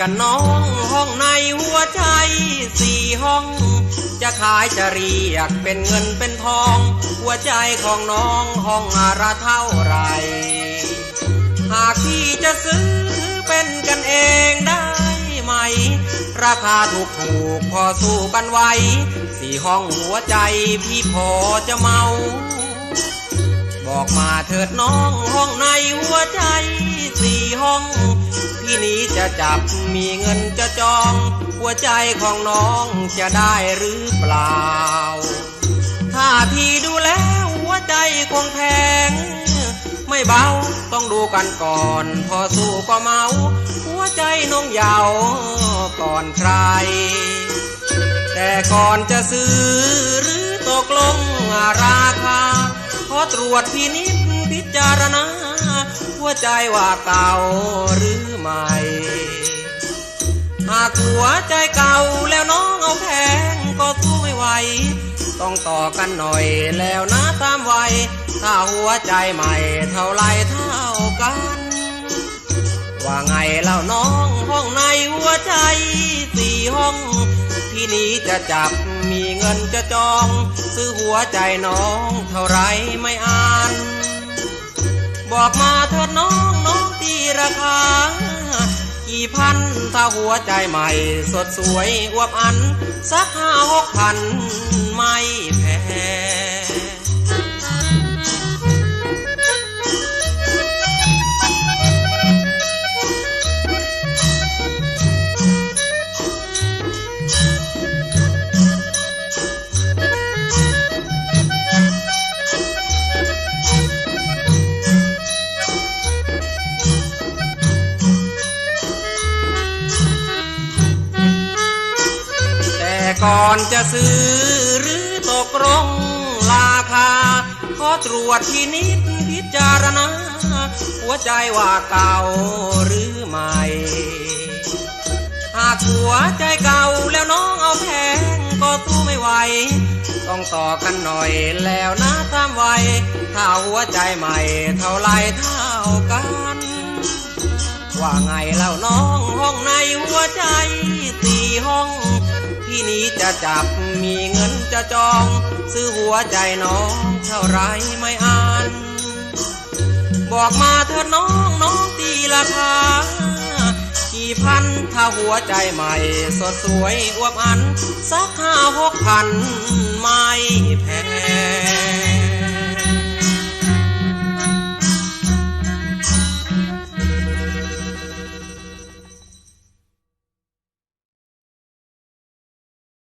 กันน้องห้องในหัวใจสี่ห้อง จะขายจะเรียกเป็นเงินเป็นทอง หัวใจของน้องห้องละเท่าไร หากพี่จะซื้อเป็นกันเองได้ไหม ราคาถูกถูกๆพอสู้กันไว้สี่ห้องหัวใจพี่พอจะเมาบอกมาเถิดน้องห้องในหัวใจสี่ห้อง พี่นี้จะจับมีเงินจะจอง หัวใจของน้องจะได้หรือเปล่า ถ้าที่ดูแล้วหัวใจคงแพง ไม่เบาต้องดูกันก่อน พอสู้ก็เมา หัวใจน้องยาวก่อนใคร แต่ก่อนจะซื้อหรือตกลงราคา ขอตรวจพินิจ พิจารณาหัวใจว่าเก่าหรือใหม่ หากหัวใจเก่าแล้วน้องเอาแพงก็สู้ไม่ไหว ต้องต่อกันหน่อยแล้วนะตามวัยถ้าหัวใจใหม่เท่าไรเท่ากัน ว่าไงเล่าน้องห้องในหัวใจสี่ห้อง พี่นี้จะจับมีเงินจะจอง ซื้อหัวใจน้องเท่าไรไม่อ่าน บอกมาเถิดน้องน้องตีราคา กี่พันถ้าหัวใจใหม่ สดสวยอวบอัน สักห้าหกพันไม่แพง ก่อนจะซื้อหรือตกลงราคา ขอตรวจที่นิดพิจารณา หัวใจว่าเก่าหรือใหม่ หากหัวใจเก่าแล้วน้องเอาแพงก็สู้ไม่ไหว ต้องต่อกันหน่อยแล้วนะตามวัยถ้าหัวใจใหม่เท่าไรเท่ากันว่าไงเล่าน้องห้องในหัวใจสี่ห้อง นี้จะจับมีเงินจะจอง ซื้อหัวใจน้องเท่าไรไม่อ่าน บอกมาเถอะน้องน้องตีราคากี่พันถ้าหัวใจใหม่ สดสวยอวบอัน สักห้าหกพันไม่แพง